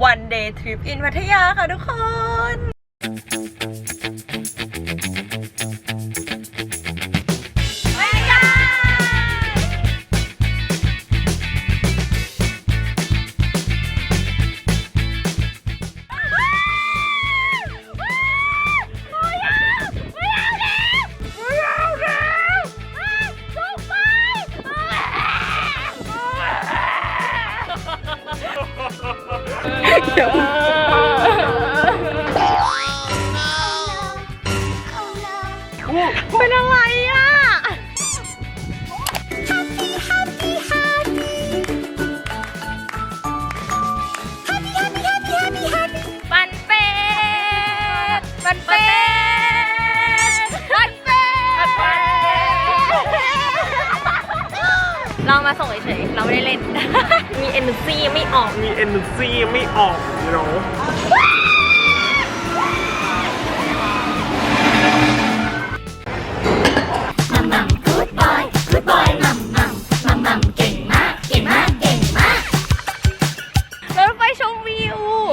one day trip in พัทยาค่ะทุกคน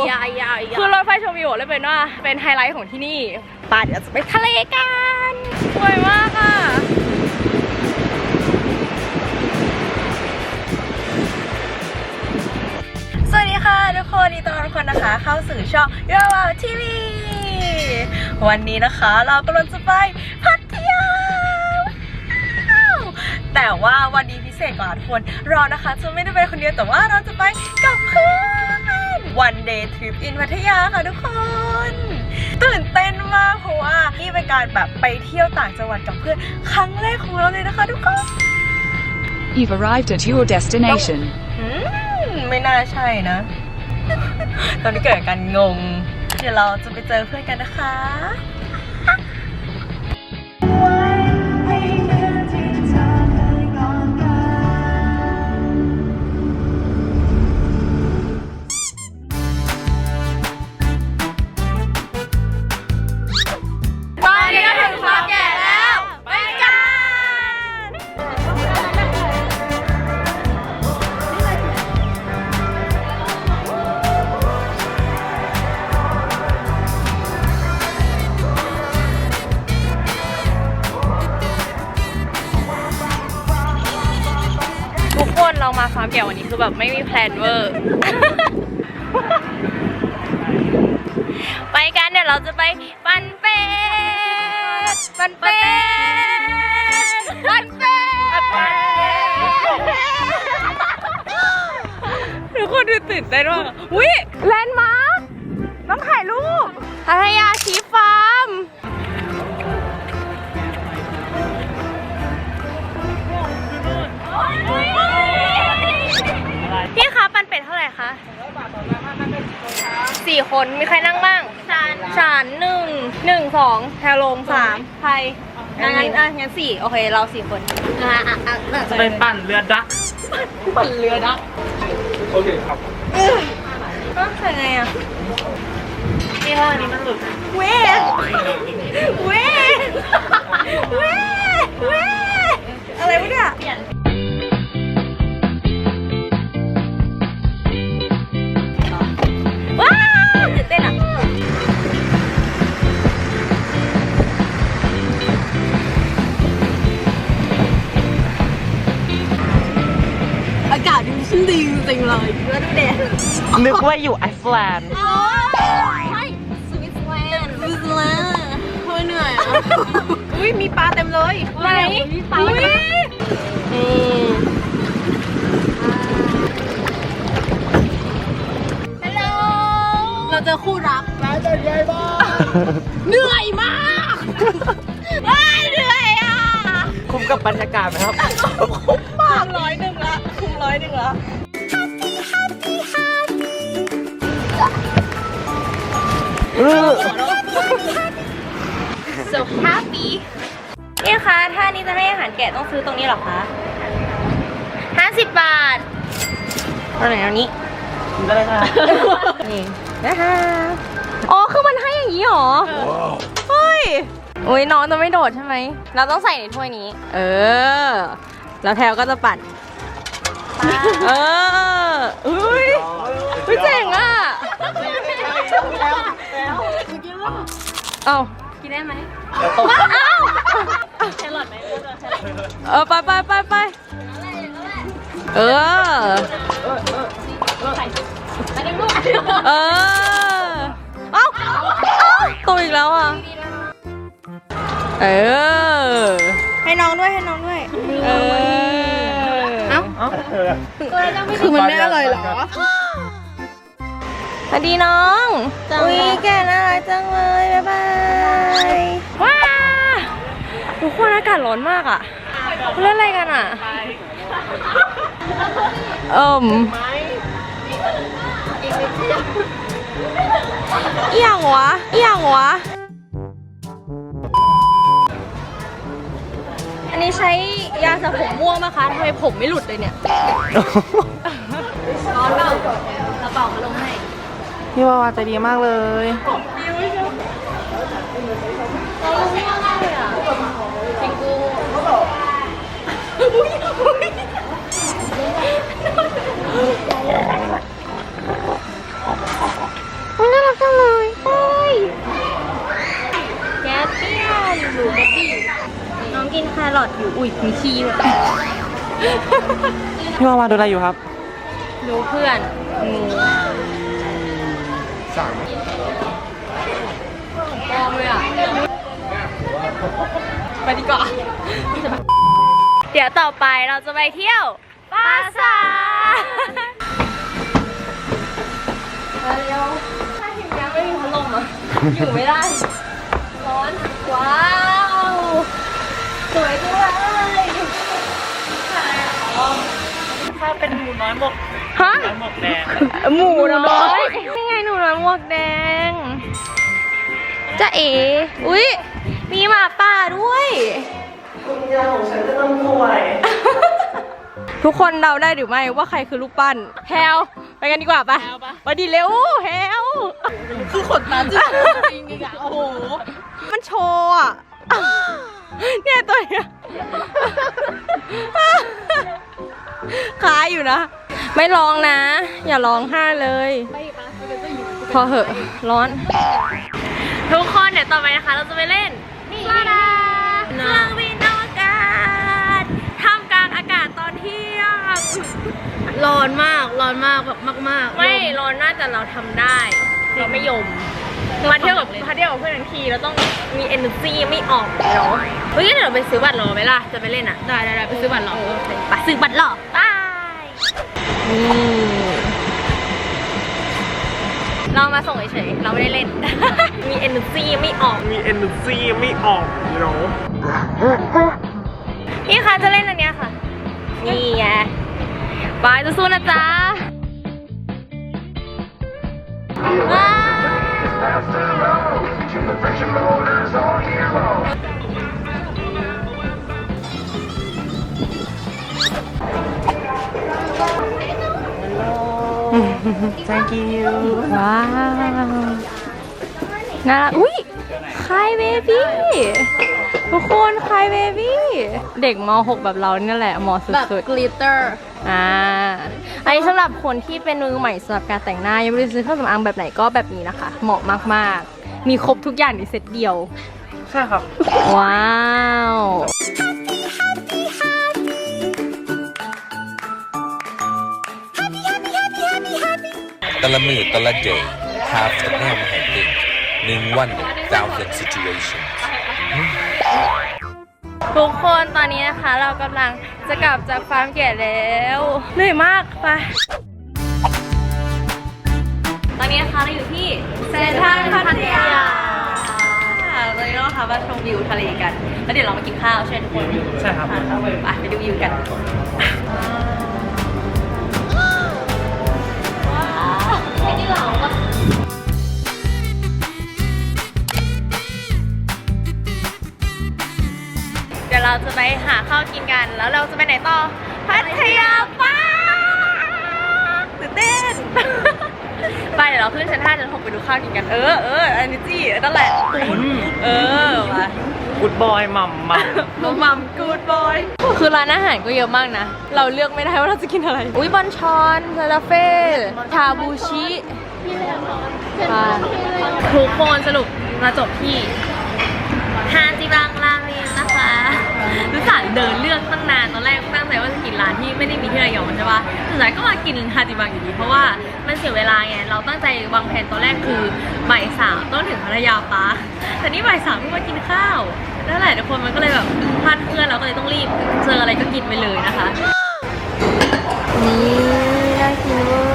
วยาวยาวคือรถไฟชมวิวเลยเป็นว่าเป็นไฮไลท์ของที่นี่ป่าเดี๋ยวจะไปทะเลกันสวยมากอะสวัสดีค่ะทุกคนดีต้อนรับทุกคนนะคะ เข้าสู่ช่องยาวาวทีวีวันนี้นะคะเรากำลังจะไปพัทยาแต่ว่าวันนี้พิเศษกว่าทุกคนเรานะคะ จะไม่ได้ไปคนเดียวแต่ว่าเราจะไปกับเพื่อน one day trip in พัทยาค่ะทุกคน ตื่นเต้นมากเพราะว่านี่เป็นการแบบไปเที่ยวต่างจังหวัดกับเพื่อนครั้งแรกของเราเลยนะคะทุกคน You've arrived at your destination. อืมไม่น่าใช่นะ ตอนนี้เกิดอาการงง เดี๋ยวเราจะไปเจอเพื่อนกันนะคะ ฟาร์มแก่วันนี้คือแบบไม่มีแพลนเวอร์ ไปกันเดี๋ยวเราจะไปปันเป็ดปันเป็ดปันเป็ดทุกคนดูตื่นเต้นมากวิแลนด์มาร์คต้องถ่ายรูปพัทยา คนมีใครนั่งบ้างชานชานหนึ่งหนึ่งสองแทลงสามใครงั้นงั้นอะงั้นสี่โอเคเราสี่คนอะอะอะอะไปปั่นเรือดักปั่นเรือดักโอเคครับก็ใส่ไงอะนี่ห้องนี้มันหลุดเว้เว้เว้เว้อะไรวะเนี่ย จริงๆเลยแล้วดูเด็ดนึกว่าอยู่ไอซ์แลนด์โอ้ยใช่สวิตเซอร์แลนด์สวิตเซอร์แลนด์เฮ้ยเหนื่อยอะอุ้ยมีปลาเต็มเลยไหนมีปลาอุ้ยฮัลโหลเราเจอคู่รักร้านเป็นไงบ้างเหนื่อยมากว้ายเหนื่อยอะ คุ้มกับบรรยากาศไหมครับ คุ้มมากร้อยหนึ่งละคุ้มร้อยหนึ่งละ so happy นี่คะถ้านี้จะให้อาหารแกะต้องซื้อตรงนี้เหรอคะ50บาทเอาไหนเอานี้ได้ค่ะ นี่นะคะอ๋อ คือมันให้อย่างนี้เหรอ เฮ้ยอุ้ยน้องจะไม่โดดใช่ไหม เราต้องใส่ในถ้วยนี้ เออ แล้วแพลวก็จะปั่น เออ เอากินได้ไหมเอาแครอทไหมเออไปไปไปไปเออไปดึงลูกเออ เอ้าเอ้าตัวอีกแล้วอะ เออ ให้น้องด้วยให้น้องด้วย เออ เอ้า คือมันไม่อร่อยเหรอส วัสดีน้องอุ้ยแกน่ารักจังเลยบ๊ายบายว้าทุกคนอากาศร้อนมากอะเล่นอะไรกันอะเอิ่มอหย่างวะอหย่างวะอันนี้ใช้ยาสระผมม่วงไหมคะทำไมผมไม่หลุดเลยเนี่ยร้อนเปล่ากระเป๋ามาลงให้ พี่วาวาใจดีมากเลยเราลงไม่ง่ายเลยอะจริงกูน่ารักจังเลยโอ้ยแกสเปี้ยวหนูแกสบี้น้องกินแครอทอยู่ อุ้ยมีขี้ด้วยพี่วาวาดูอะไรอยู่ครับ ดูเพื่อนงูปลอมเลยอะ ไปดีกว่า เดี๋ยวต่อไปเราจะไปเที่ยวปราสาทเร็วถ้าทีมงานไม่มีพัดลมอะอยู่ไม่ได้ ร้อน ว้าว สวยจังเลยถ้าเป็นหมูน้อยหมกฮะน้อยหมกแดง หมูน้อยนี่ไงหนูน้อยหมวกแดงจะเอ๋ อุ๊ย มีหมาป่าด้วยทุกคนเดาได้หรือไม่ว่าใครคือลูกปั้นแฮวไปกันดีกว่าปะไปดีเร็วแฮวคือขนตาจริงจริงอะโอ้โห มันโชว์อะเนี่ยตัวเนี้ยคล้ายอยู่นะ ไม่ร้องนะ อย่าร้องไห้เลยพอเหอะร้อน ทุกคนเดี๋ยวต่อไปนะคะ เราจะไปเล่นนี่ ลาดาเครื่องบินอวกาศท่ามกลางอากาศตอนเที่ยง ร้อนมาก ร้อนมากแบบมากๆไม่ร้อนน่าจะเราทำได้ เราไม่ยมมาเที่ยวกับมาเที่ยวกับเพื่อนทั้งทีเราต้องมี energy ไม่ออกเนาะเฮ้ยงั้นเดี๋ยวไปซื้อบัตรรอไหมล่ะ จะไปเล่นอะได้ได้ได้ไปซื้อบัตรเหรอไปซื้อบัตรรอไปเรามาส่งเฉยๆ เราไม่ได้เล่นมี energy ไม่ออกมี energy ไม่ออกเนาะพี่คะจะเล่นอันเนี้ยค่ะ นี่ไงบายสู้ๆนะจ๊ะว้าว thank you ว้าว น่ารักอุ้ยคายเบบี้ทุกคนคายเบบี้เด็กม .6 แบบเราเนี่ยแหละเหมาะสุดแบบกลิตเตอร์อ่าอันนี้สำหรับคนที่เป็นมือใหม่สำหรับการแต่งหน้ายังไม่รู้ซื้อเครื่องสำอางแบบไหนก็แบบนี้นะคะ เหมาะมากๆ มีครบทุกอย่างในเซ็ตเดียว ใช่ครับ ว้าวตะละมือตะละเดย์ half the damn thing 1,000 situations ทุกคนตอนนี้นะคะเรากำลังจะกลับจากฟาร์มแกดแล้วเหนื่อยมากไปตอนนี้นะคะเราอยู่ที่เซนทรัลพัทยาตอนนี้เราค่ะมาชมวิวทะเลกัน แล้วเดี๋ยวเรามากินข้าวใช่ไหมทุกคนใช่ครับไปไปดูวิวกัน เดี๋ยวเราจะไปหาข้าวกินกัน แล้วเราจะไปไหนต่อ พัทยาป้าตื่นเต้น ไปเดี๋ยวเราขึ้นชั้นห้าชั้นหกไปดูข้าวกินกัน เออเอออันนี้จี้นั่นแหละเออมากูดบอยมัมมัมมัมมัมกูดบอยคือร้านอาหารก็เยอะมากนะ เราเลือกไม่ได้ว่าเราจะกินอะไร อุ้ยบอนชอนซาลาเฟ่ชาบูชิค่ะทุกคนสรุปมาจบที่ฮาจิบัง สึกเดินเลือกตั้งนานตอนแรกตั้งใจว่าจะกินร้านที่ไม่ได้มีที่ระยองใช่ปะสุดท้ายก็มากินฮาจิบังอยู่ดีเพราะว่ามันเสียเวลาไงเราตั้งใจวางแผนตอนแรกคือบ่ายสามต้องถึงพัทยาปาร์คแต่นี่บ่ายสามเพิ่งมากินข้าวนั่นแหละทุกคนมันก็เลยแบบพลาดเพื่อนเราก็เลยต้องรีบเจออะไรก็กินไปเลยนะคะนี่น่ากินเวอร์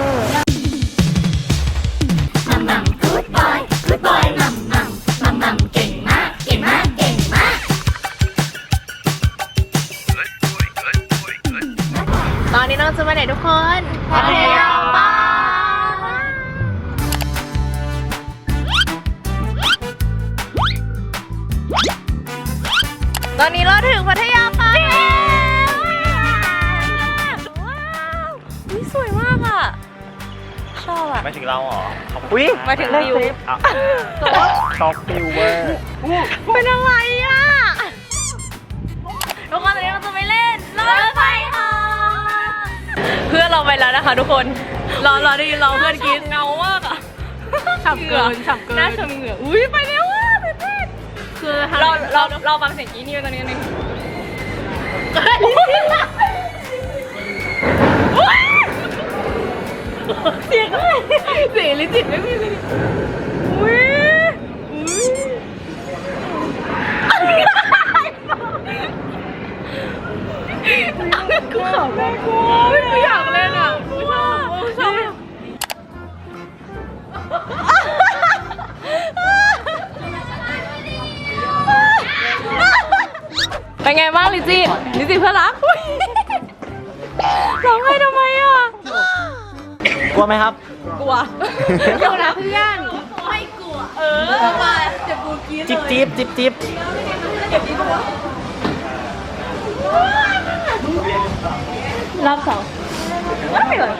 มาถึงวิวอะช็อกฟิวเวอร์เป็นอะไรอะทุกคนตอนนี้เราจะไปเล่นรถไฟเหอเพื่อนเราไปแล้วนะคะ ทุกคนรอรอได้ยินเราเพื่อนกินเงามากอะฉ่ำเกินฉ่ำเกินน่าฉ่ำเหงื่ออุ้ยไปเร็วอะตื่นเต้นคือเราเราเราฟังเสียงกี้นี่ตอนนี้นึง เสียงอะไรเสียงลิจิตไม่มีเลยอุ้ยอุ้ยกูขำแม่กูไม่อยากเล่นอะกูชอบกูชอบเป็นไงบ้างลิจิลิจิเพื่อนรักร้องไห้ทำไมอะ ลัวไหมครับ กลัวเดี๋ยวนะเพื่อนไม่กลัว เออมาจะกูกินจิ๊บจิ๊บจิ๊บจิ๊บรอบสองไม่เลย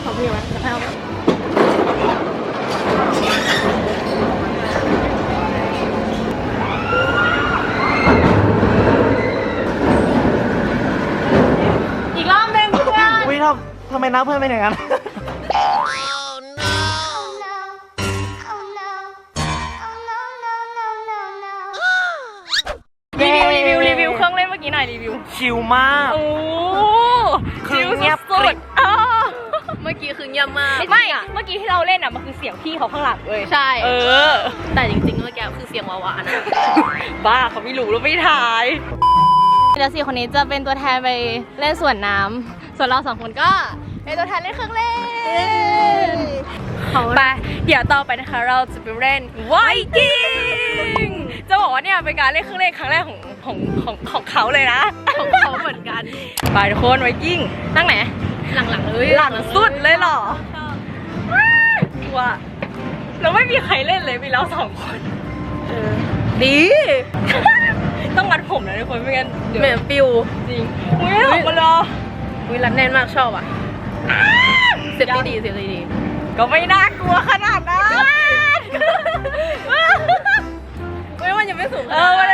เขามีไหมจะให้เอาอีกรอบหนึ่งเพื่อน อุ้ย ทำทำไมน้าเพื่อนเป็นอย่างนั้น รีวิวรีวิวรีวิวเครื่องเล่นเมื่อกี้หน่อยรีวิว ชิลมาก โอ้คือชิลเงียบสุกริดบๆอ้าวเมื่อกี้คือเงียบมากไม่ เมื่อกี้ที่เราเล่นอะมันคือเสียงพี่เขาข้างหลังเลยใช่ เออ แต่จริงๆเมื่อกี้คือเสียงหวานๆนะบ้าเขาไม่รู้แล้วไม่ถ่าย เดี๋ยวสี่คนนี้จะเป็นตัวแทนไปเล่นสวนน้ำส่วนเราสองคนก็ เป็นตัวแทนเล่นเครื่องเล่นไปเดี๋ยวต่อไปนะคะเราจะไปเล่นไวกิ้งจะบอกว่าเนี่ยเป็นการเล่นเครื่องเล่นครั้งแรกของของของของเขาเลยนะของเขาเหมือนกันไปทุกคนไวกิ้งนั่งไหนหลังๆเลยหลังสุดเลยเหรอกลัวแล้วไม่มีใครเล่นเลยมีเราสองคนดีต้องมัดผมนะทุกคนไม่งั้นเดี๋ยวเหมือนปิวจริงอุ้ยออกมาเลยวิรันแน่นมากชอบอะ เสียบดีๆเสียบดี ก็ไม่น่ากลัวขนาดนั้นๆไม่ว่ายังไม่สูงเออมาเลย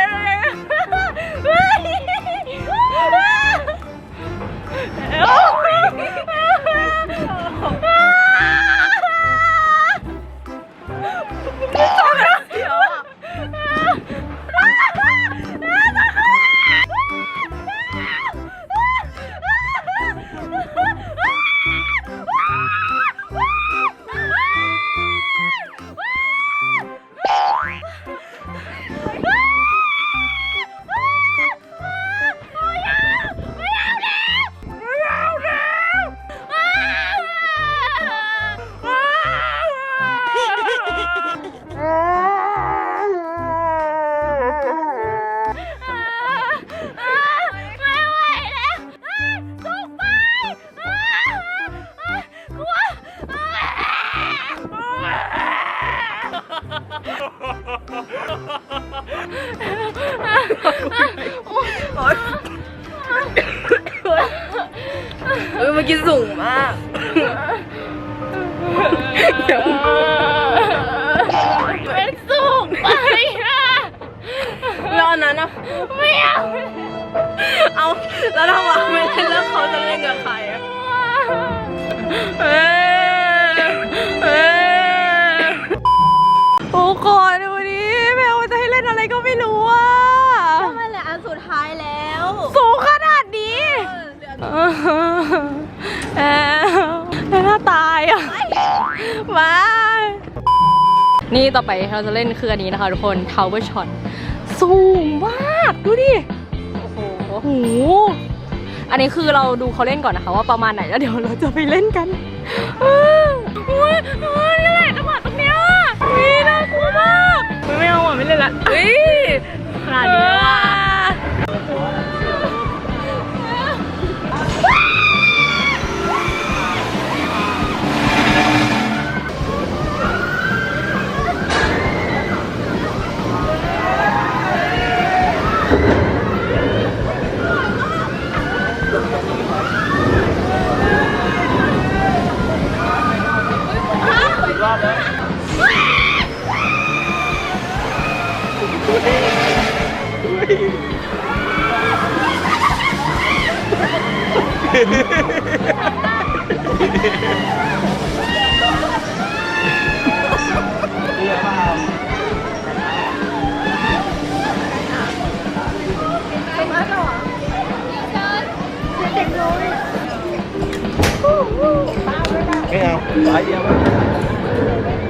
ดี๋ยวเป็นสูงไปอะนั้นนะไม่เอาเอาแล้วถ้าว่าไม่เล่นแล้วเขาจะเล่นกับใครอะเออเออทุกคนดูดิแมวจะให้เล่นอะไรก็ไม่รู้อะมันเหลืออันสุดท้ายแล้วสูงขนาดนี้เออเออแล้วน่าตายอะมานี่ต่อไปเราจะเล่นคืออันนี้นะคะทุกคน Tower Shot สูงมาก ดูดิโอ้โหอันนี้คือเราดูเขาเล่นก่อนนะคะ ว่าประมาณไหนแล้วเดี๋ยวเราจะไปเล่นกันเอออุ้ยอุ้ยนั่นแหละจังหวะตรงเนี้ยนี่น่ากลัวมาก ไม่เอาอะไม่เล่นละเฮ้ยขนาดนี้ cái không phải gì không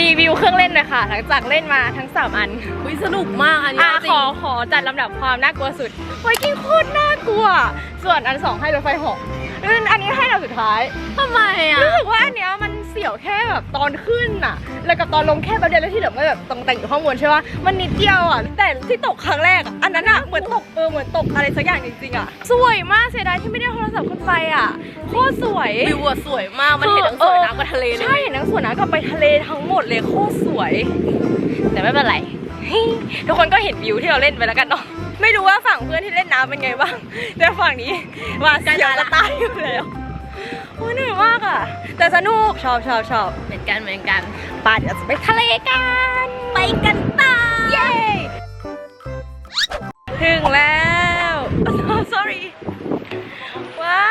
รีวิวเครื่องเล่นหน่อยค่ะ หลังจากเล่นมาทั้ง 3 อันอุ้ยสนุกมากอันนี้อะจริขงอขอจัดลำดับความน่ากลัวสุดไวกิ้งโคตรน่ากลัว ส่วนอันสองให้รถไฟเหอก อืมอันนี้ให้เราสุดท้ายทำไมอะ รู้สึกว่าอันเนี้ยมันเสียวแค่แบบตอนขึ้นอะแล้วกับตอนลงแค่แป๊บเดียวแล้วที่เหลือมันแบบตรงแต่งอยู่ข้างบนใช่ปะมันนิดเดียวอะแต่ที่ตกครั้งแรกอะอันนั้นอะเหมือนตกเออเหมือนตกอะไรสักอย่างจริงๆอะสวยมากเสียดายที่ไม่ได้โทรศัพท์ขึ้นไปอะโคตรสวย วิวอะสวยมาก มันเห็นทั้งสวยน้ำกับทะเลเลย ใช่เห็นทั้งสวยน้ำกับไปทะเลทั้งหมดเลยโคตรสวย แต่ไม่เป็นไร ทุกคนก็เห็นวิวที่เราเล่นไปแล้วกันเนาะ ไม่รู้ว่าฝั่งเพื่อนที่เล่นน้ำเป็นไงบ้าง แต่ฝั่งนี้ว่าเสียวจะตายอยู่แล้วโอ้ยเหนื่อยมากอะแต่สนุกชอบชอบชอบเหมือนกันเหมือนกันป่าเดี๋ยวจะไปทะเลกัน ไปกันต่อเย้ถึงแล้ว oh, sorry ว้า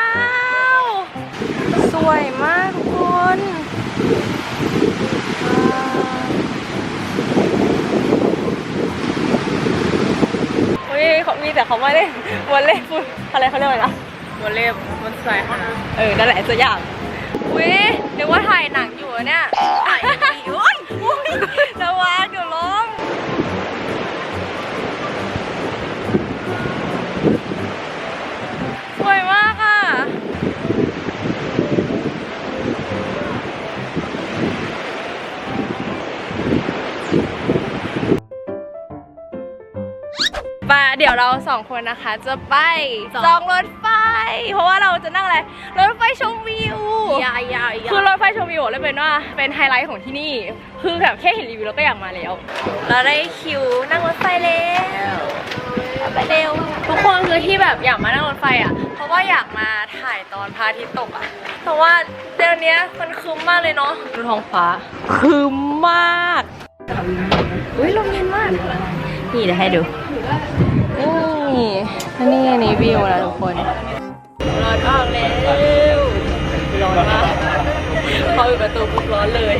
ว สวยมากทุกคนว้าวเฮ้ยเขามีแต่เขามาเล่นวอลเล่ฟุตอะไรเขาเรียกว่าอะไรนะวอลเล่บนสายค่ะเออนั่นแหละสักอย่างอุ้ยนึกว่าถ่ายหนังอยู่อะเนี่ย เดี๋ยวเราสองคนนะคะ จะไปจองรถไฟ เพราะว่าเราจะนั่งอะไรรถไฟชมวิวยาวยาวยาคือรถไฟชมวิวเลยเป็นว่าเป็นไฮไลท์ของที่นี่ คือแบบแค่เห็นรีวิวเราก็อยากมาแล้ว เราได้คิวนั่งรถไฟแล้วไปเร็วทุกคนคือที่แบบอยากมานั่งรถไฟอะ เพราะว่าอยากมาถ่ายตอนพระอาทิตย์ตกอะ เพราะว่าเดี๋ยวนี้มันคึมมากเลยเนาะดูท้องฟ้าคึมมากอุ้ยลมเย็นมาก นี่เดี๋ยวให้ดู นี่อันนี่อันนี้วิวนะทุกคนร้อนออกแล้วร้อนมากพอปิดประตูปุ๊บร้อนเลย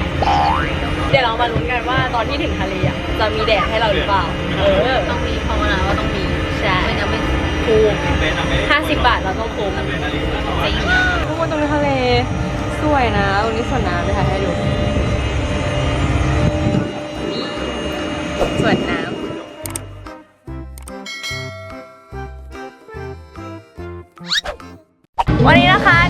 เดี๋ยวเรามาลุ้นกันว่าตอนที่ถึงทะเลอะจะมีแดดให้เราหรือเปล่า เออ ต้องมีภาวนาว่าต้องมี ใช่ไม่งั้นไม่คุ้มห้าสิบบาทเราต้องคุ้มจริงทุกคนตรงนี้ทะเลสวยนะตรงนี้สวนน้ำเลยค่ะให้ดูนี่สวนน้ำ วันนี้นะคะ